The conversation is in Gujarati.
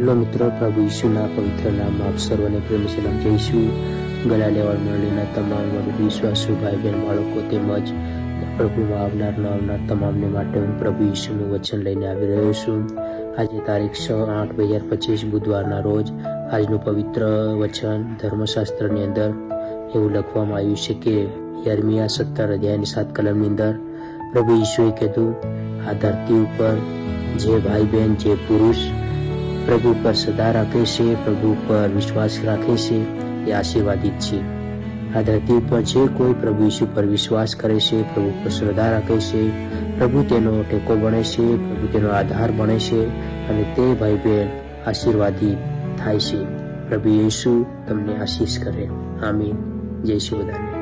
પવિત્ર પ્રભુ ઈશુના પવિત્ર નામ આપ સર્વને પ્રેમ સલામ જઈશું. ગળા લેવાડ મંડળીના તમામ વડુ વિશ્વાસુ ભાઈ બહેન બાળકો તેમજ પ્રભુમાં આવનાર ન આવનાર તમામને માટે હું પ્રભુ ઈશુનું વચન લઈને આવી રહ્યો છું. આજે તારીખ છ આઠ બે હજાર પચીસ બુધવારના રોજ આજનું પવિત્ર વચન ધર્મશાસ્ત્રની અંદર એવું લખવામાં આવ્યું છે કે યર્મિયા સત્તર અધ્યાયની સાત કલમની અંદર પ્રભુ ઈશુએ કીધું, આ ધરતી ઉપર જે ભાઈ બહેન જે પુરુષ પ્રભુ પર સદા રાખે છે, પ્રભુ પર વિશ્વાસ રાખે છે, એ આશીર્વાદિત છે. આ ધરતી ઉપર જે કોઈ પ્રભુ ઈશુ પર વિશ્વાસ કરે છે, પ્રભુ પર શ્રદ્ધા રાખે છે, પ્રભુ તેનો ટેકો બને છે, પ્રભુ તેનો આધાર બને છે, અને તે ભાઈ બહેન આશીર્વાદી થાય છે. પ્રભુ યેસુ તમને આશીષ કરે. આમીન. જય બધાને.